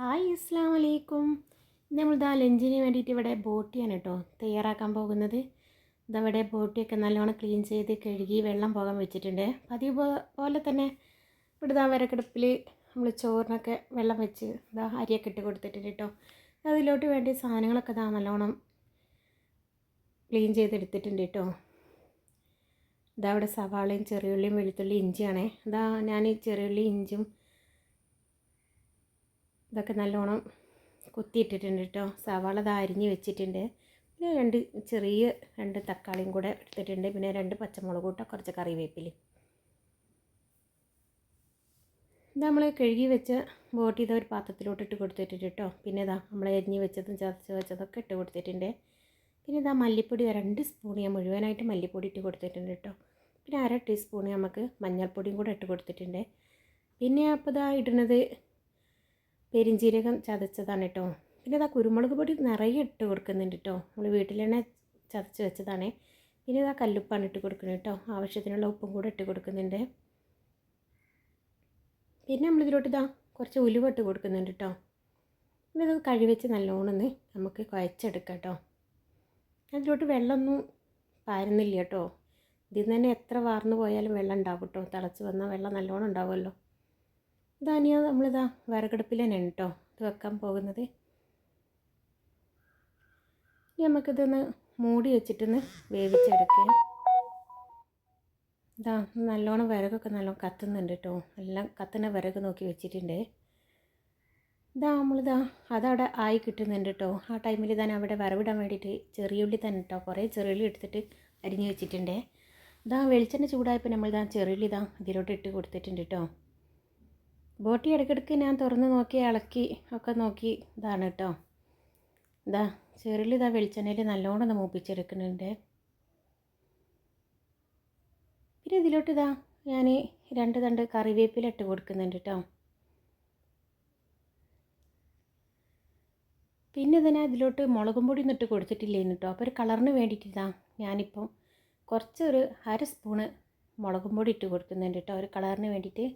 Hi അസ്സാം വലൈക്കും നമ്മളിതാ ലഞ്ചിന് വേണ്ടിയിട്ട് ഇവിടെ ബോട്ടിയാണ് കേട്ടോ തയ്യാറാക്കാൻ പോകുന്നത്. ഇതവിടെ ബോട്ടിയൊക്കെ നല്ലോണം ക്ലീൻ ചെയ്ത് കഴുകി വെള്ളം പോകാൻ വെച്ചിട്ടുണ്ട്. പതിവ് പോലെ തന്നെ ഇവിടെ ഇതാ വരക്കിടപ്പിൽ നമ്മൾ ചോറിനൊക്കെ വെള്ളം വെച്ച് ഇതാ അരിയൊക്കെ ഇട്ട് കൊടുത്തിട്ടുണ്ട് കേട്ടോ. അതിലോട്ട് വേണ്ടി സാധനങ്ങളൊക്കെ ഇതാ നല്ലോണം ക്ലീൻ ചെയ്തെടുത്തിട്ടുണ്ട് കേട്ടോ. ഇതാ അവിടെ സവാളയും ചെറിയുള്ളിയും വെളുത്തുള്ളി ഇഞ്ചിയാണേ. ഇതാ ഞാൻ ചെറിയുള്ളി ഇഞ്ചും ഇതൊക്കെ നല്ലോണം കുത്തിയിട്ടിട്ടുണ്ട് കേട്ടോ. സവാള ഇത് അരിഞ്ഞ് വെച്ചിട്ടുണ്ട്. പിന്നെ രണ്ട് ചെറിയ രണ്ട് തക്കാളിയും കൂടെ എടുത്തിട്ടുണ്ട്. പിന്നെ രണ്ട് പച്ചമുളക് കൂട്ട കുറച്ച് കറിവേപ്പിൽ ഇത് നമ്മൾ കഴുകി വെച്ച ബോട്ട് ചെയ്ത ഒരു പാത്രത്തിലോട്ട് ഇട്ട് കൊടുത്തിട്ടുണ്ട് കേട്ടോ. പിന്നെ ഇതാ നമ്മൾ അരിഞ്ഞ് വെച്ചതും ചതച്ച് വെച്ചതൊക്കെ ഇട്ട് കൊടുത്തിട്ടുണ്ട്. പിന്നെ ഇതാ മല്ലിപ്പൊടി രണ്ട് സ്പൂൺ ഞാൻ മുഴുവനായിട്ട് മല്ലിപ്പൊടി ഇട്ട് കൊടുത്തിട്ടുണ്ട് കേട്ടോ. പിന്നെ അര ടീസ്പൂൺ നമുക്ക് മഞ്ഞൾപ്പൊടിയും കൂടെ ഇട്ട് കൊടുത്തിട്ടുണ്ട്. പിന്നെ അപ്പോൾ ഇതാ ഇടുന്നത് പെരിഞ്ജീരകം ചതച്ചതാണ് കേട്ടോ പിന്നെ ഇതാ കുരുമുളക് പൊടി നിറയെ ഇട്ട് കൊടുക്കുന്നുണ്ട് കേട്ടോ നമ്മൾ വീട്ടിൽ തന്നെ ചതച്ച് വെച്ചതാണ്. പിന്നെ ഇതാ കല്ലുപ്പാണ് ഇട്ട് കൊടുക്കുന്നത് കേട്ടോ ആവശ്യത്തിനുള്ള ഉപ്പും കൂടെ ഇട്ട് കൊടുക്കുന്നുണ്ട്. പിന്നെ നമ്മളിതിലോട്ട് ഇതാ കുറച്ച് ഉലുവ ഇട്ട് കൊടുക്കുന്നുണ്ട് കേട്ടോ പിന്നെ ഇത് കഴിവെച്ച് നല്ലോണം ഒന്ന് നമുക്ക് കുഴച്ചെടുക്കാം കേട്ടോ അതിലോട്ട് വെള്ളമൊന്നും പാരുന്നില്ല കേട്ടോ ഇതിൽ നിന്ന് തന്നെ എത്ര വാർന്നു പോയാലും വെള്ളം ഉണ്ടാവും കേട്ടോ തിളച്ച് വന്നാൽ വെള്ളം നല്ലോണം ഉണ്ടാവുമല്ലോ. ഇതാനിയ നമ്മളിതാ വിറകടുപ്പിൽ തന്നെ കേട്ടോ ഇത് വെക്കാൻ പോകുന്നത്. ഇനി നമുക്കിതൊന്ന് മൂടി വെച്ചിട്ടൊന്ന് വേവിച്ചെടുക്കാം. ഇതാ നല്ലോണം വിറകൊക്കെ നല്ലോണം കത്തുന്നുണ്ട് കേട്ടോ. എല്ലാം കത്തുന്ന വിറക് നോക്കി വെച്ചിട്ടുണ്ട്. ഇതാ നമ്മളിതാ അതവിടെ ആയി കിട്ടുന്നുണ്ട് കേട്ടോ. ആ ടൈമിൽ തന്നെ അവിടെ വിറവിടാൻ വേണ്ടിയിട്ട് ചെറിയുള്ളി തന്നെ കേട്ടോ. കുറേ ചെറിയുള്ളി എടുത്തിട്ട് അരിഞ്ഞ് വെച്ചിട്ടുണ്ട്. ഇതാ വെളിച്ചെണ്ണ ചൂടായപ്പോൾ നമ്മളിതാ ചെറിയുള്ളി ഇതാ ഇതിലോട്ട് ഇട്ട് കൊടുത്തിട്ടുണ്ട് കേട്ടോ. ബോട്ടി ഇടയ്ക്കിടയ്ക്ക് ഞാൻ തുറന്ന് നോക്കി ഇളക്കി ഒക്കെ നോക്കി ഇതാണ് കേട്ടോ. ഇതാ ചെറിയ ഇതാ വെളിച്ചെണ്ണയിൽ നല്ലോണം മൂപ്പിച്ചെടുക്കുന്നുണ്ട്. പിന്നെ ഇതിലോട്ട് ഇതാ ഞാൻ രണ്ട് തണ്ട് കറിവേപ്പില ഇട്ട് കൊടുക്കുന്നുണ്ട് കേട്ടോ. പിന്നെ ഇതിനെ ഇതിലോട്ട് മുളകും പൊടി ഒന്നും ഇട്ട് കേട്ടോ. അപ്പോൾ ഒരു കളറിന് വേണ്ടിയിട്ട് ഇതാ ഞാനിപ്പം കുറച്ചൊരു അര സ്പൂണ് മുളകും പൊടി ഇട്ട് കൊടുക്കുന്നുണ്ട് കേട്ടോ. ഒരു കളറിന് വേണ്ടിയിട്ട്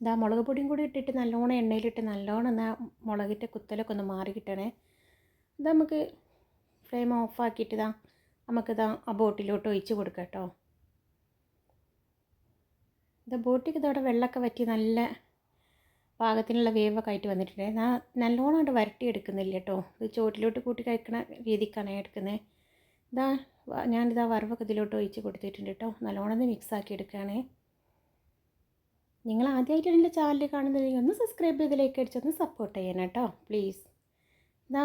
ഇതാ മുളക് പൊടിയും കൂടി ഇട്ടിട്ട് നല്ലോണം എണ്ണയിലിട്ട് നല്ലോണം എന്നാൽ മുളകിന്റെ കുത്തലൊക്കെ ഒന്ന് മാറി കിട്ടണേ. ഇത് നമുക്ക് ഫ്ലെയിം ഓഫാക്കിയിട്ട് ഇതാ നമുക്കിതാ ആ ബോട്ടിലോട്ട് ഒഴിച്ച് കൊടുക്കാം കേട്ടോ. ഇത് ബോട്ടിക്ക് ഇതവിടെ വെള്ളമൊക്കെ വറ്റി നല്ല പാകത്തിനുള്ള വേവൊക്കെ ആയിട്ട് വന്നിട്ടുണ്ട്. ഞാൻ നല്ലോണം അവിടെ വരട്ടി എടുക്കുന്നില്ല കേട്ടോ. ഇത് ചോട്ടിലോട്ട് കൂട്ടി കഴിക്കണ രീതിക്കാണ് എടുക്കുന്നത് ഇതാ ഞാനിതാ വറവൊക്കെ ഇതിലോട്ട് ഒഴിച്ച് കൊടുത്തിട്ടുണ്ട് കേട്ടോ. നല്ലോണം മിക്സ് ആക്കി എടുക്കുകയാണേ. നിങ്ങൾ ആദ്യമായിട്ടാണ് എന്റെ ചാനൽ കാണുന്നതെങ്കിൽ ഒന്ന് സബ്സ്ക്രൈബ് ചെയ്ത് ലൈക്ക് അടിച്ചൊന്ന് സപ്പോർട്ട് ചെയ്യണം കേട്ടോ പ്ലീസ് ഇതാ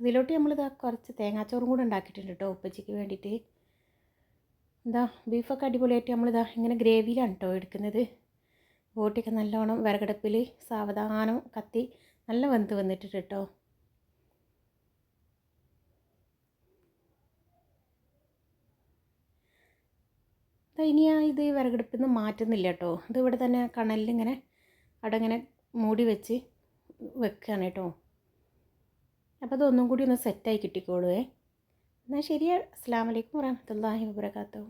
ഇതിലോട്ട് നമ്മളിതാ കുറച്ച് തേങ്ങാച്ചോറും കൂടെ ഉണ്ടാക്കിയിട്ടുണ്ട് കേട്ടോ ഉപ്പച്ചയ്ക്ക് വേണ്ടിയിട്ട്. എന്താ ബീഫൊക്കെ അടിപൊളിയായിട്ട് നമ്മളിതാ ഇങ്ങനെ ഗ്രേവിയിലാണ് കേട്ടോ എടുക്കുന്നത്. ബോട്ടിയൊക്കെ നല്ലോണം വിറകടുപ്പിൽ സാവധാനം കത്തി നല്ല വെന്ത് വന്നിട്ടുണ്ട് കേട്ടോ. ഇനി ആ ഇത് വിറകടുപ്പിൽ നിന്ന് മാറ്റുന്നില്ല കേട്ടോ ഇത് ഇവിടെ തന്നെ കണലിലിങ്ങനെ അവിടെ ഇങ്ങനെ മൂടി വെച്ച് വെക്കുകയാണ് കേട്ടോ. അപ്പോൾ അതൊന്നും കൂടി ഒന്ന് സെറ്റായി കിട്ടിക്കോളുവേ. എന്നാൽ ശരി അസ്സാം വലൈക്കും വരഹമത്തല്ലാഹി വബർക്കാത്തു